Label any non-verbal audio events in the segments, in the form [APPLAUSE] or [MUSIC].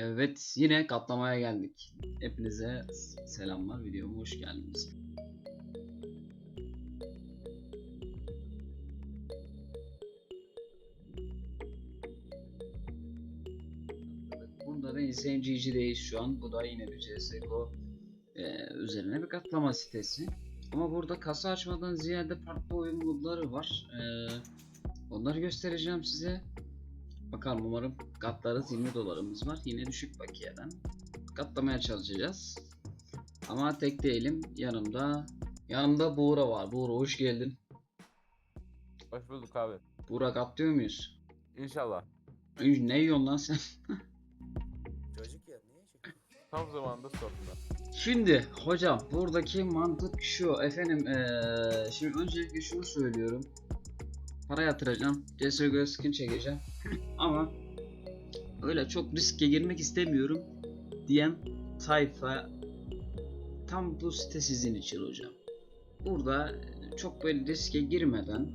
Evet yine katlamaya geldik. Hepinize selamlar videoma hoş geldiniz. Bunda da İzleyicici'deyiz şu an. Bu da yine bir CSGO e, üzerine bir katlama sitesi. Ama burada kasa açmadan ziyade farklı oyun modları var. E, onları göstereceğim size. Bakalım umarım katlarız 20 dolarımız var. Yine düşük bakiyeden. Katlamaya çalışacağız. Ama tek değilim. Yanımda yanımda Buğra var. Buğra hoş geldin. Hoş bulduk abi. Buğra katlıyor muyuz? İnşallah. Ne yiyorsun lan sen? [LAUGHS] Çocuk ya niye çocuk? Tam zamanında sordular. Şimdi hocam buradaki mantık şu efendim eee, şimdi öncelikle şunu söylüyorum para yatıracağım. CSGO skin çekeceğim? [LAUGHS] Ama öyle çok riske girmek istemiyorum diyen tayfa tam bu site sizin için hocam. Burada çok böyle riske girmeden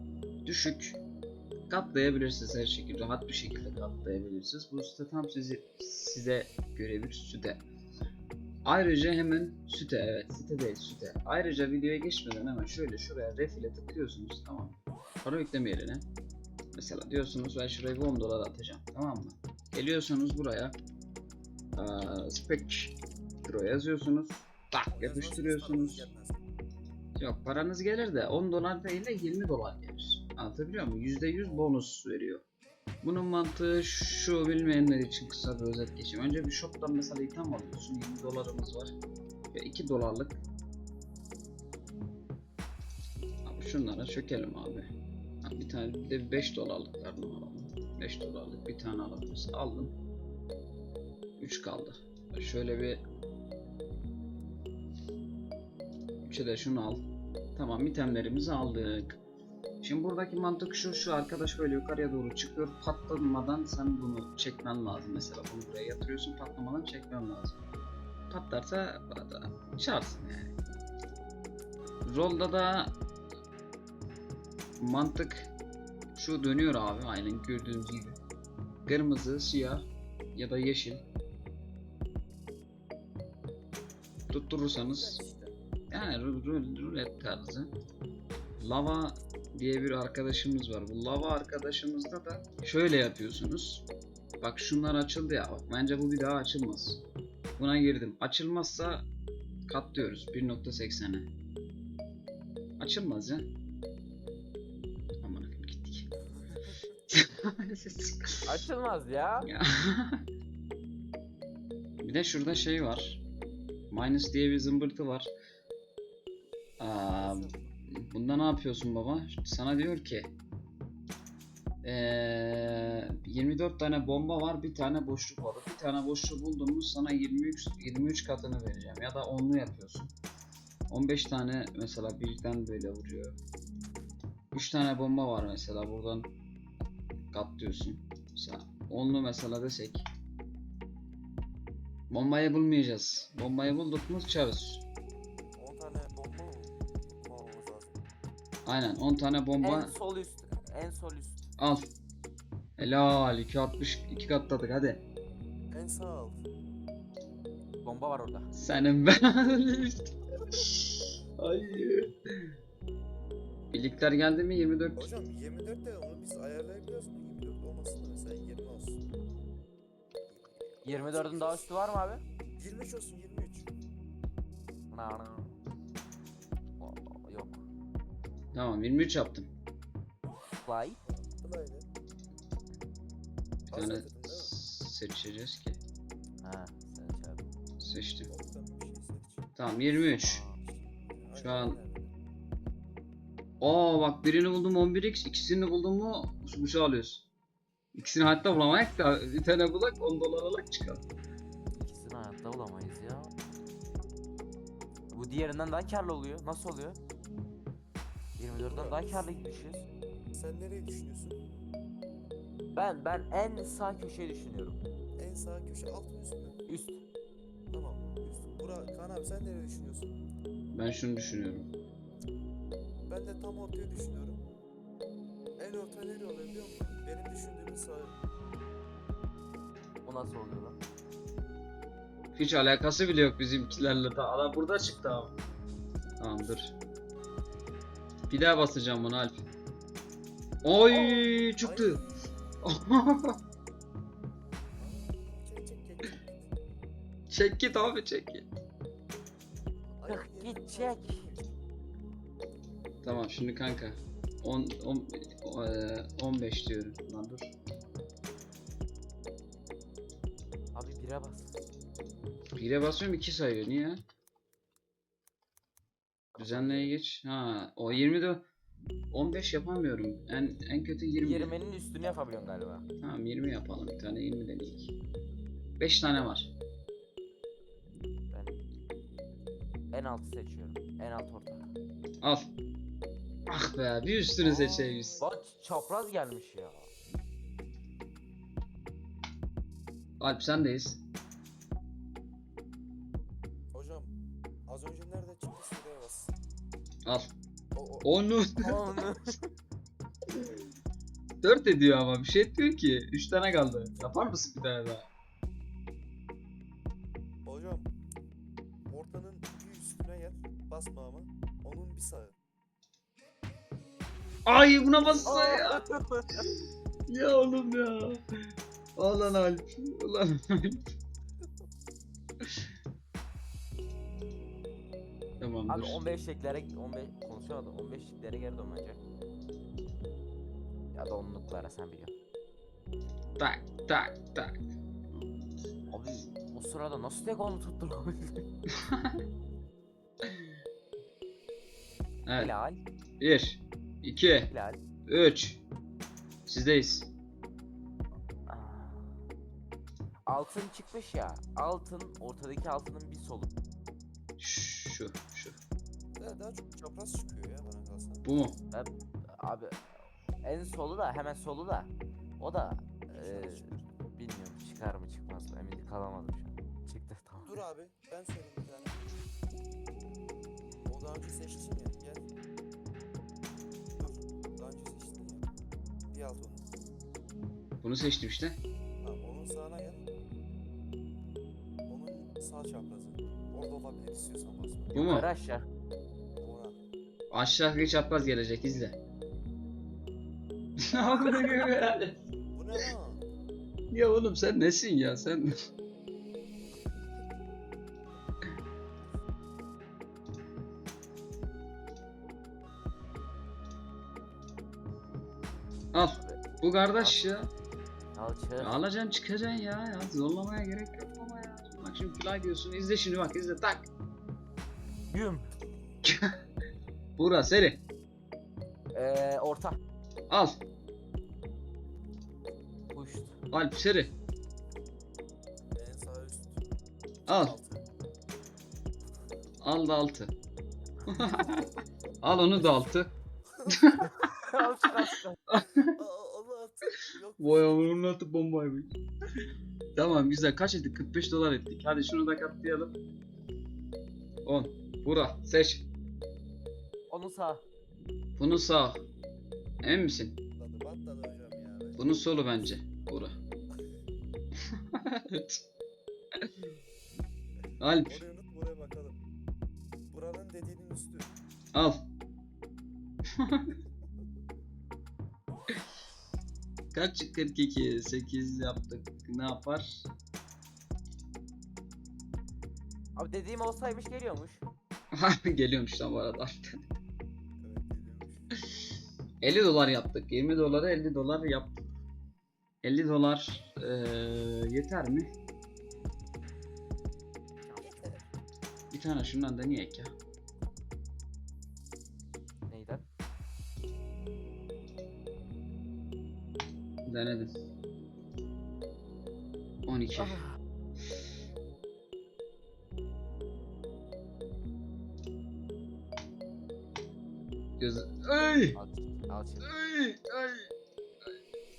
düşük katlayabilirsiniz. Her şekilde rahat bir şekilde katlayabilirsiniz. Bu site tam sizi size göre bir site. Ayrıca hemen süte evet site değil süte. Ayrıca videoya geçmeden hemen şöyle şuraya refile tıklıyorsunuz tamam? Para yükleme yerine. Mesela diyorsunuz ben şuraya bir 10 dolar atacağım tamam mı? Geliyorsunuz buraya. Aa, spec Pro yazıyorsunuz. Tak yapıştırıyorsunuz. Yok paranız gelir de 10 dolar değil de 20 dolar gelir. Anlatabiliyor muyum? %100 bonus veriyor. Bunun mantığı şu bilmeyenler için kısa bir özet geçeyim. Önce bir shop'tan mesela item alıyorsun. 20 dolarımız var. Ve 2 dolarlık. Abi şunlara çökelim abi. Bir tane de 5 dolarlıklarını alalım. 5 dolarlık bir tane alabiliriz. Aldım. 3 kaldı. Şöyle bir 3'e de şunu al. Tamam itemlerimizi aldık. Şimdi buradaki mantık şu, şu arkadaş böyle yukarıya doğru çıkıyor. Patlamadan sen bunu çekmen lazım. Mesela bunu buraya yatırıyorsun, patlamadan çekmen lazım. Patlarsa da çarsın yani. Rolda da mantık şu dönüyor abi aynen gördüğünüz gibi. Kırmızı, siyah ya da yeşil. Tutturursanız yani ru- ru- rulet tarzı. Lava diye bir arkadaşımız var. Bu lava arkadaşımızda da şöyle yapıyorsunuz. Bak şunlar açıldı ya. Bak bence bu bir daha açılmaz. Buna girdim. Açılmazsa katlıyoruz 1.80'e. Açılmaz ya. Açılmaz ya. Ya. bir de şurada şey var. Minus diye bir zımbırtı var. Aa, bunda ne yapıyorsun baba? Sana diyor ki eee 24 tane bomba var, bir tane boşluk var. Bir tane boşluk buldun mu sana 23 23 katını vereceğim ya da 10'lu yapıyorsun. 15 tane mesela birden böyle vuruyor. 3 tane bomba var mesela buradan katlıyorsun. Mesela 10'lu mesela desek. Bombayı bulmayacağız. Bombayı bulduk mu çağır. 10 tane bomba mı? Aynen 10 tane bomba En sol üst. En sol üst. al. Helal 260 2 katladık hadi. En sağ alt. Bomba var orada. Senin ben. Hayır. Birlikler geldi mi 24? Hocam 24 de biz ayarlayabiliyoruz mu? 24 olmasın da mesela 20 olsun. 24'ün daha üstü var mı abi? 23 olsun 23. Na, na. Yok. Tamam 23 yaptım. Fly. Kolaydı. Bir Az tane yapıyordun değil mi? seçeceğiz ki. Ha, sen şey yap. Seçtim. Boktan bir şey seç. Tamam 23. Aynen, Şu an- aynen. Oo bak birini buldum 11x, ikisini buldum mu bu şey alıyoruz. İkisini hatta bulamayız da bir tane bulak 10 dolar alak çıkar. İkisini hayatta bulamayız ya. Bu diğerinden daha karlı oluyor. Nasıl oluyor? 24'den daha karlı gitmişiz. Sen nereyi düşünüyorsun? Ben ben en sağ köşeyi düşünüyorum. En sağ köşe alt mı üst mü? Üst. Tamam üst. Bura Kaan abi sen nereyi düşünüyorsun? Ben şunu düşünüyorum. Ben de tam ortaya düşünüyorum. En orta nere oluyor biliyor musun? Benim düşündüğümün sağı. O nasıl oluyor lan? Hiç alakası bile yok bizimkilerle. Da adam burada çıktı abi. Tamam dur. Bir daha basacağım bunu Alp. Oy çıktı. Çek çek çek. çek. çek git abi çek git. Yerim git çek. Tamam şimdi kanka. 10 10 eee, 15 diyorum. Lan dur. Abi bire bas. 1'e basıyorum 2 sayıyor. Niye? Düzenleye geç. Ha, o 20 de 15 yapamıyorum. En en kötü 20. 20'nin üstünü yapabiliyorsun galiba. Tamam 20 yapalım. Bir tane 20 dedik. 5 tane var. Ben en altı seçiyorum. En alt orta. Al. Ah be bir üstünü seçeyiz. Bak çapraz gelmiş ya. Alp sendeyiz. Hocam az önce nerede çıktı şuraya bas. Al. O, o, Onu Onu. [LAUGHS] 4 ediyor ama bir şey etmiyor ki. 3 tane kaldı. Yapar mısın bir tane daha? Hocam ortanın bir üstüne gel. Basma ama. Onun bir sağı. Ay buna bassa ya. [LAUGHS] Ya oğlum ya. Ulan Alp. Ulan Alp. Tamamdır. Abi 15 şeklere 15 konuşamadım. 15 şeklere geri dön bence. Ya da onluklara sen biliyorsun. Tak tak tak. Abi o sırada nasıl tek onu tutturabildi? [LAUGHS] [LAUGHS] Evet. Helal. 1 2 Helal. 3 Sizdeyiz. Altın çıkmış ya. Altın ortadaki altının bir solu. Şu şu. Daha, daha çok çapraz çıkıyor ya bana kalsa. Bu mu? Abi en solu da hemen solu da o da çıkar. bilmiyorum çıkar mı çıkmaz mı emin kalamadım şu an. Çıktı tamam. Dur abi ben söyleyeyim bir tane. O daha önce seçtin ya Bir alt onu. Bunu seçtim işte. Tamam onun sağına gel. Onun sağ çaprazı. Orada olabilir istiyorsan basma. Bu mu? Yukarı aşağı. Ona. Aşağı çapraz gelecek izle. [LAUGHS] Ne yapıyorsun yani? Bu ne lan? Ya oğlum sen nesin ya sen? Kardeş ya. Al çık. Alacaksın çıkacaksın ya. ya. Zorlamaya gerek yok ama ya. Bak şimdi fly diyorsun. İzle şimdi bak izle tak. Güm. [LAUGHS] Buğra seri. Eee orta. Al. Puşt. Alp seri. En sağ üst. Al. Altı. Al da altı. [LAUGHS] Al onu da altı. Al çık [LAUGHS] al çık. Aa, onu at. Yok. Vay onun atı bombaymış. tamam güzel kaç ettik? 45 dolar ettik. Hadi şunu da katlayalım. 10. Bura seç. Onu sağ. Bunu sağ. Emin misin? Bunun solu bence. Bura. [LAUGHS] Alp unut buraya bakalım. Buranın dediğinin üstü. al. [LAUGHS] Kaç 42 8 yaptık. Ne yapar? Abi dediğim olsaymış geliyormuş. Geliyormuş tam bu arada. Evet geliyormuş. 50 dolar yaptık. 20 dolara 50 dolar yaptık. 50 dolar eee, yeter mi? Bir tane şundan deneyek ya. Denedim. 12. Ah. Göz... Ay! Al çık. Ay! Ay!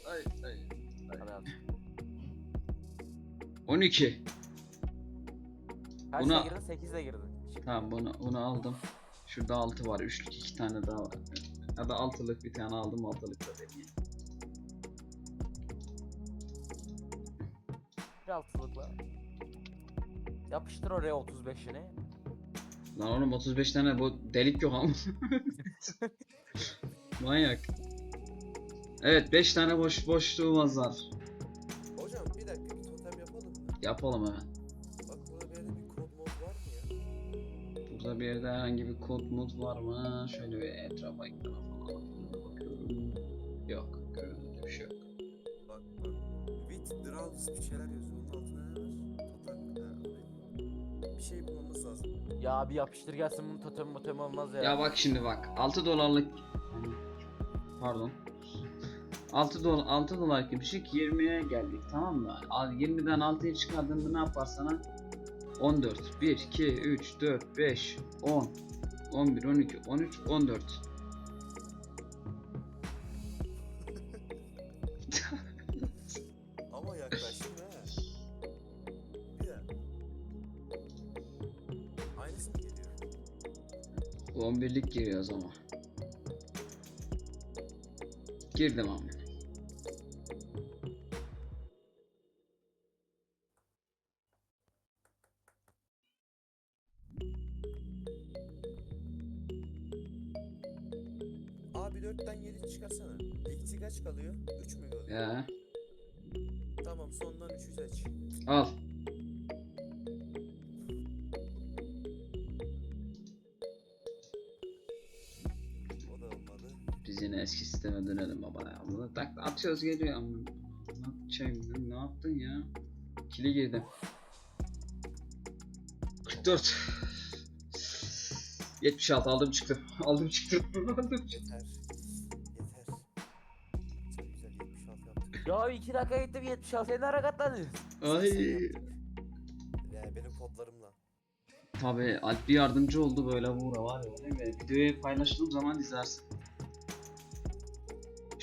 Ay! Ay! Al. 12. Kaçla Buna- girdin? 8'le girdin. Tamam bunu bunu aldım. Şurada 6 var. Üçlük iki tane daha var. Ya da altılık bir tane aldım. Altılık da deneyeyim. Bir altılıkla. Yapıştır oraya 35'ini. Lan oğlum 35 tane bu delik yok ama. [LAUGHS] Manyak. Evet 5 tane boş boşluğumuz var. Hocam bir dakika bir totem yapalım mı? Yapalım hemen. Bak burada bir yerde bir kod mod var mı ya? Burada bir yerde herhangi bir kod mod var mı? Şöyle bir etrafa ekrana falan bakıyorum. Yok. Görünürde bir şey yok. Bak bak. With draws bir şeyler yazıyor. Şey bulmamız lazım. Ya bir yapıştır gelsin bunun totem motem olmaz ya. Ya bak şimdi bak 6 dolarlık pardon 6 dolar 6 dolar gibi bir şey 20'ye geldik tamam mı? Al 20'den 6'yı çıkardığında ne yapar sana? 14 1 2 3 4 5 10 11 12 13 14 11'lik giriyoruz ama. Girdim ama. Yine eski sisteme dönelim baba ya. Bunu tak atıyoruz geliyor ama. Ne yapacağım ne yaptın ya? Kili girdim. 44 76 aldım çıktım. [LAUGHS] Aldım çıktım. [LAUGHS] aldım çıktım. Yeter. Yeter. Çok güzel 76 yaptık. Ya 2 dakika gittim 76'ya ne harekatladın? Ay. Ya benim kodlarımla. Tabi Alp bir yardımcı oldu böyle Buğra var ya. Videoyu paylaştığım zaman izlersin.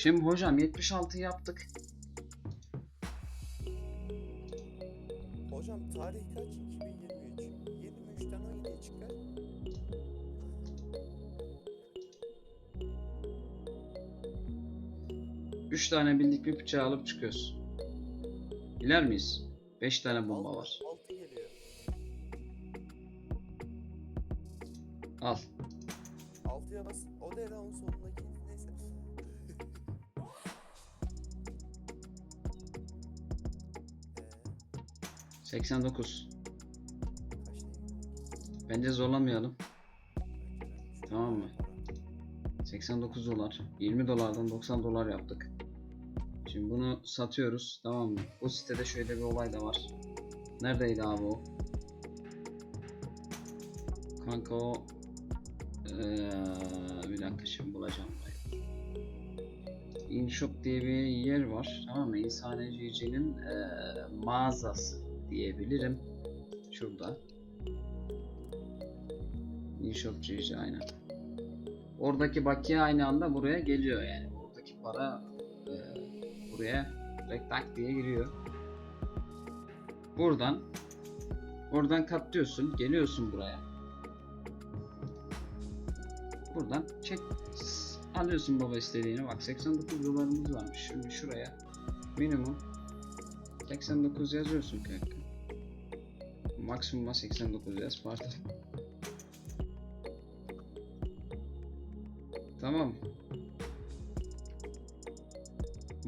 Şimdi hocam 76 yaptık. Hocam tarih kaç? 2023. 23'ten 17'ye çıkar. Üç tane bildik bir bıçağı alıp çıkıyoruz. İler miyiz? 5 tane bomba Altı- var. 6 geliyor. Al. 6'ya bas. O da onun sonundaki 89. kaç ne? Bence zorlamayalım. Tamam mı? 89 dolar. 20 dolardan 90 dolar yaptık. Şimdi bunu satıyoruz. Tamam mı? Bu sitede şöyle bir olay da var. Neredeydi abi o? Kanka o Eee, bir dakika şimdi bulacağım. InShop diye bir yer var. Tamam mı? İnsanecici'nin eee mağazası diyebilirim. Şurada. InShop GC aynen. Oradaki bakiye aynı anda buraya geliyor yani. Oradaki para e, buraya direkt tak diye giriyor. Buradan oradan katlıyorsun, geliyorsun buraya. Buradan çek alıyorsun baba istediğini. Bak 89 dolarımız varmış. Şimdi şuraya minimum 89 yazıyorsun kanka. Maksimuma 89 yaz pardon. Tamam.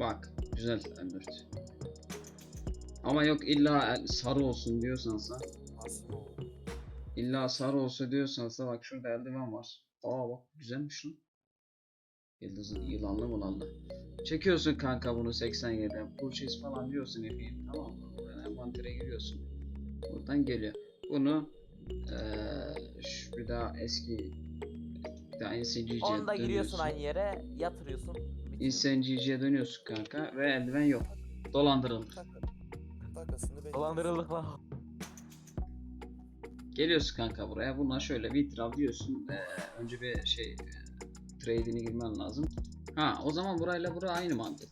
Bak güzel M4. Ama yok illa sarı olsun diyorsansa illa sarı olsa diyorsansa bak şurada eldiven var. Aa bak güzelmiş lan. Yıldızı yılanlı mılanlı. Çekiyorsun kanka bunu 87'den purchase falan diyorsun efendim tamam mı? Envantere giriyorsun. Buradan geliyor. Bunu eee şu bir daha eski bir daha NCG'ye Onda giriyorsun aynı yere yatırıyorsun. NCG'ye dönüyorsun kanka ve eldiven yok. Dolandırıldık. Dolandırıldık lan. Geliyorsun kanka buraya. Buna şöyle bir itiraf diyorsun. Ee, önce bir şey e, trade'ini girmen lazım. Ha o zaman burayla bura aynı mantık.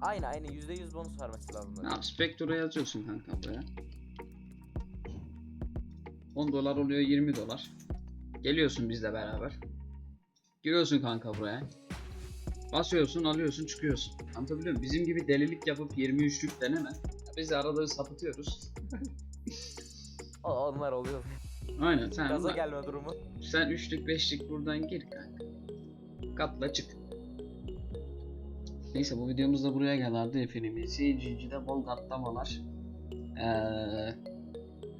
Aynı aynı %100 bonus vermesi lazım. Ne yap? Spectre'a yazıyorsun kanka buraya. 10 dolar oluyor 20 dolar. Geliyorsun bizle beraber. Giriyorsun kanka buraya. Basıyorsun alıyorsun çıkıyorsun. Anlatabiliyor muyum? Bizim gibi delilik yapıp 23'lük deneme. Biz de araları sapıtıyoruz. [LAUGHS] O- Onlar oluyor. Aynen sen Gaza gelme durumu. sen üçlük beşlik buradan gir kanka. Katla çık. Neyse bu videomuz da buraya kadardı efendim. CG'de bol katlamalar. Ee,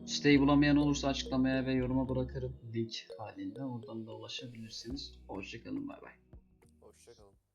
siteyi bulamayan olursa açıklamaya ve yoruma bırakırım link halinde. Oradan da ulaşabilirsiniz. Hoşçakalın bay bay.